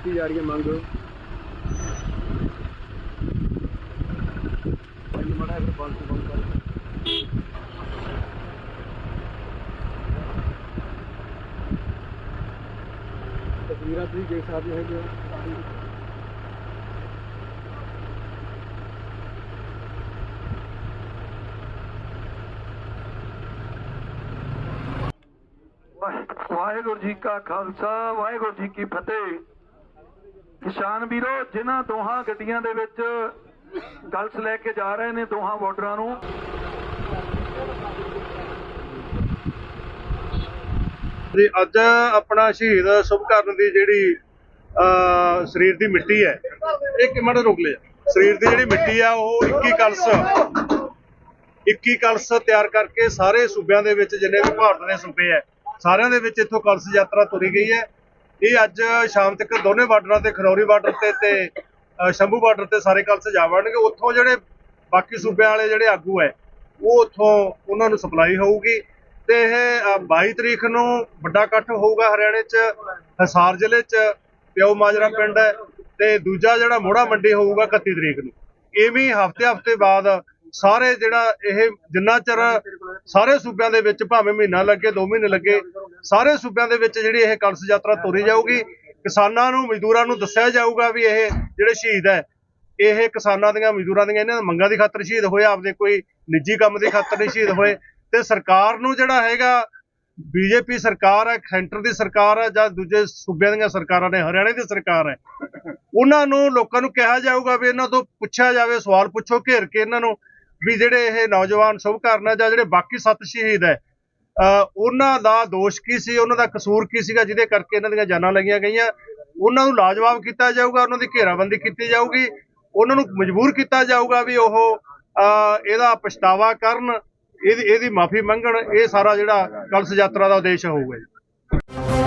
ਕੀਤੀ ਜਾ ਰਹੀ ਹੈ ਮੰਗ। ਪੰਜ ਮੜਾ ਫਿਰ ਬੰਦ ਤੋਂ ਬੰਦ ਕਰ। ਤਸਵੀਰਾਂ ਤੁਸੀਂ ਦੇਖ ਸਕਦੇ ਹੋ ਵਾਹਿਗੁਰੂ ਜੀ ਕਾ ਖਾਲਸਾ ਵਾਹਿਗੁਰੂ ਜੀ ਕੀ ਫਤਿਹ। ਕਿਸਾਨ ਵੀਰੋ, ਜਿਨ੍ਹਾਂ ਦੋਹਾਂ ਗੱਡੀਆਂ ਦੇ ਵਿੱਚ ਗਲਸ ਲੈ ਕੇ ਜਾ ਰਹੇ ਨੇ ਦੋਹਾਂ ਬਾਰਡਰਾਂ ਨੂੰ। ਜੀ, ਅੱਜ ਆਪਣਾ ਸ਼ਹੀਦ ਸੁਭਕਰਨ ਦੀ ਜਿਹੜੀ, ਅਹ, ਸਰੀਰ ਦੀ ਮਿੱਟੀ ਹੈ ਇੱਕ ਮਿੰਟ ਰੁਕ ਲਿਆ। ਸਰੀਰ ਦੀ ਜਿਹੜੀ ਮਿੱਟੀ ਆ, ਉਹ 21 ਕਲਸ 21 ਕਲਸ ਤਿਆਰ ਕਰਕੇ ਸਾਰੇ ਸੂਬਿਆਂ ਦੇ ਵਿੱਚ ਜਿੰਨੇ ਵੀ ਭਾਰਤ ਦੇ ਸੂਬੇ ਹੈ, ਸਾਰਿਆਂ ਦੇ ਵਿੱਚ ਇੱਥੋਂ ਕਲਸ ਯਾਤਰਾ ਤੁਰੀ ਗਈ ਹੈ। ਇਹ ਅੱਜ ਸ਼ਾਮ ਤੱਕ ਦੋਨੇ ਬਾਰਡਰਾਂ ਤੇ ਖਨੌਰੀ ਬਾਰਡਰ ਤੇ ਤੇ ਸ਼ੰਭੂ ਬਾਰਡਰ ਤੇ ਸਾਰੇ ਕਲਸ ਜਾ ਉੱਥੋਂ ਜਿਹੜੇ ਬਾਕੀ ਸੂਬਿਆਂ ਵਾਲੇ ਜਿਹੜੇ ਆਗੂ ਹੈ ਉਹ ਉੱਥੋਂ ਉਹਨਾਂ ਨੂੰ ਸਪਲਾਈ ਹੋਊਗੀ ਤੇ ਇਹ ਅ, 22 ਤਰੀਕ ਨੂੰ ਵੱਡਾ ਇਕੱਠ ਹੋਊਗਾ ਹਰਿਆਣੇ 'ਚ ਹਿਸਾਰ ਜ਼ਿਲ੍ਹੇ 'ਚ ਪਿਓ ਮਾਜਰਾ ਪਿੰਡ ਹੈ ਤੇ ਦੂਜਾ ਜਿਹੜਾ ਮੋੜਾ ਮੰਡੀ ਹੋਊਗਾ 31 ਤਰੀਕ ਨੂੰ। ਐਵੇਂ ਹੀ ਹਫ਼ਤੇ ਹਫ਼ਤੇ ਬਾਅਦ ਸਾਰੇ ਜਿਹੜਾ ਇਹ ਜਿੰਨਾ ਚਿਰ ਸਾਰੇ ਸੂਬਿਆਂ ਦੇ ਵਿੱਚ ਭਾਵੇਂ ਮਹੀਨਾ ਲੱਗੇ 2 ਮਹੀਨੇ ਲੱਗੇ ਸਾਰੇ ਸੂਬਿਆਂ ਦੇ ਵਿੱਚ ਜਿਹੜੀ ਇਹ ਕਲਸ ਯਾਤਰਾ ਤੋਰੀ ਜਾਊਗੀ। ਕਿਸਾਨਾਂ ਨੂੰ, ਮਜ਼ਦੂਰਾਂ ਨੂੰ ਦੱਸਿਆ ਜਾਊਗਾ ਵੀ ਇਹ ਜਿਹੜੇ ਸ਼ਹੀਦ ਹੈ, ਇਹ ਕਿਸਾਨਾਂ ਦੀਆਂ, ਮਜ਼ਦੂਰਾਂ ਦੀਆਂ ਇਹਨਾਂ ਮੰਗਾਂ ਦੀ ਖਾਤਰ ਸ਼ਹੀਦ ਹੋਏ, ਆਪਦੇ ਕੋਈ ਨਿੱਜੀ ਕੰਮ ਦੀ ਖਾਤਰ ਨਹੀਂ ਸ਼ਹੀਦ ਹੋਏ। ਤੇ ਸਰਕਾਰ ਨੂੰ ਜਿਹੜਾ ਹੈਗਾ, ਬੀਜੇਪੀ ਸਰਕਾਰ ਹੈ, ਸੈਂਟਰ ਦੀ ਸਰਕਾਰ ਹੈ, ਜਾਂ ਦੂਜੇ ਸੂਬਿਆਂ ਦੀਆਂ ਸਰਕਾਰਾਂ ਨੇ, ਹਰਿਆਣੇ ਦੀ ਸਰਕਾਰ ਹੈ, ਉਹਨਾਂ ਨੂੰ ਲੋਕਾਂ ਨੂੰ ਕਿਹਾ ਜਾਊਗਾ ਵੀ ਇਹਨਾਂ ਤੋਂ ਪੁੱਛਿਆ ਜਾਵੇ, ਸਵਾਲ ਪੁੱਛੋ, ਘੇਰ ਕੇ ਇਹਨਾਂ ਨੂੰ ਵੀ ਜਿਹੜੇ ਇਹ ਨੌਜਵਾਨ ਸ਼ੁਭਕਰਨ ਹੈ ਜਾਂ ਜਿਹੜੇ ਬਾਕੀ ਸੱਤ ਸ਼ਹੀਦ ਹੈ ਉਹਨਾਂ ਦਾ ਦੋਸ਼ ਕੀ ਸੀ? ਉਹਨਾਂ ਦਾ ਕਸੂਰ ਕੀ ਸੀਗਾ ਜਿਹਦੇ ਕਰਕੇ ਇਹਨਾਂ ਦੀਆਂ ਜਾਨਾਂ ਲਗੀਆਂ ਗਈਆਂ? ਉਹਨਾਂ ਨੂੰ ਲਾਜਵਾਬ ਕੀਤਾ ਜਾਊਗਾ, ਉਹਨਾਂ ਦੀ ਘੇਰਾਬੰਦੀ ਕੀਤੀ ਜਾਊਗੀ, ਉਹਨਾਂ ਨੂੰ ਮਜਬੂਰ ਕੀਤਾ ਜਾਊਗਾ ਵੀ ਉਹ ਇਹਦਾ ਪਛਤਾਵਾ ਕਰਨ, ਇਹਦੀ ਇਹਦੀ ਮਾਫੀ ਮੰਗਣ, ਇਹ ਸਾਰਾ ਜਿਹੜਾ ਕਲਸ ਯਾਤਰਾ ਦਾ ਉਦੇਸ਼ ਹੋਊਗਾ ਜੀ।